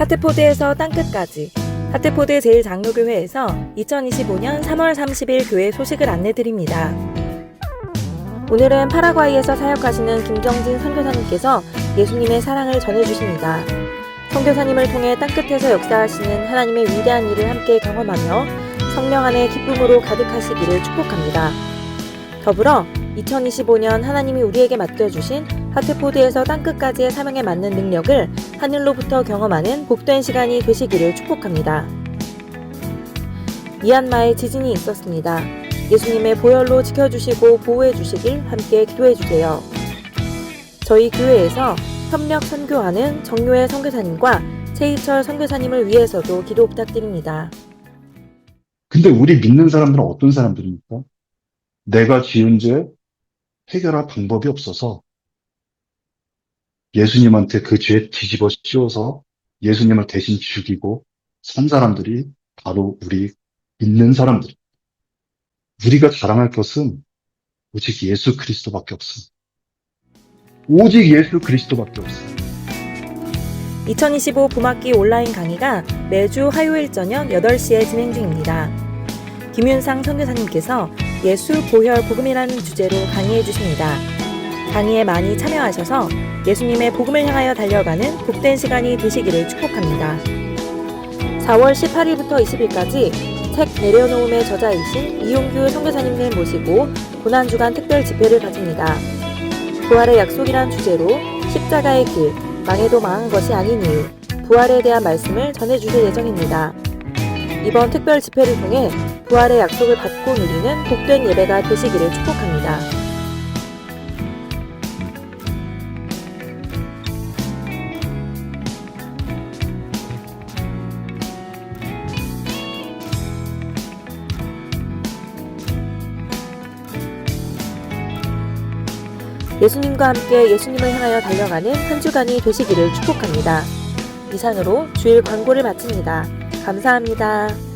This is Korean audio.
하트포드에서 땅끝까지 하트포드 제일장로교회에서 2025년 3월 30일 교회 소식을 안내드립니다. 오늘은 파라과이에서 사역하시는 김정진 선교사님께서 예수님의 사랑을 전해주십니다. 선교사님을 통해 땅끝에서 역사하시는 하나님의 위대한 일을 함께 경험하며 성령 안의 기쁨으로 가득하시기를 축복합니다. 더불어 2025년 하나님이 우리에게 맡겨주신 하트포드에서 땅끝까지의 사명에 맞는 능력을 하늘로부터 경험하는 복된 시간이 되시기를 축복합니다. 미얀마에 지진이 있었습니다. 예수님의 보혈로 지켜주시고 보호해주시길 함께 기도해주세요. 저희 교회에서 협력 선교하는 정교회 선교사님과 최희철 선교사님을 위해서도 기도 부탁드립니다. 근데 우리 믿는 사람들은 어떤 사람들입니까? 내가 지은 죄 해결할 방법이 없어서 예수님한테 그 죄 뒤집어 씌워서 예수님을 대신 죽이고 산 사람들이 바로 우리 믿는 사람들. 우리가 자랑할 것은 오직 예수 그리스도밖에 없습니다. 오직 예수 그리스도밖에 없습니다. 2025 봄학기 온라인 강의가 매주 화요일 저녁 8시에 진행 중입니다. 김윤상 선교사님께서 예수 보혈 복음이라는 주제로 강의해 주십니다. 강의에 많이 참여하셔서 예수님의 복음을 향하여 달려가는 복된 시간이 되시기를 축복합니다. 4월 18일부터 20일까지 책 내려놓음의 저자이신 이용규 선교사님을 모시고 고난주간 특별 집회를 가집니다. 부활의 약속이란 주제로 십자가의 길, 망해도 망한 것이 아닌 이유, 부활에 대한 말씀을 전해주실 예정입니다. 이번 특별 집회를 통해 부활의 약속을 받고 누리는 복된 예배가 되시기를 축복합니다. 예수님과 함께 예수님을 향하여 달려가는 한 주간이 되시기를 축복합니다. 이상으로 주일 광고를 마칩니다. 감사합니다.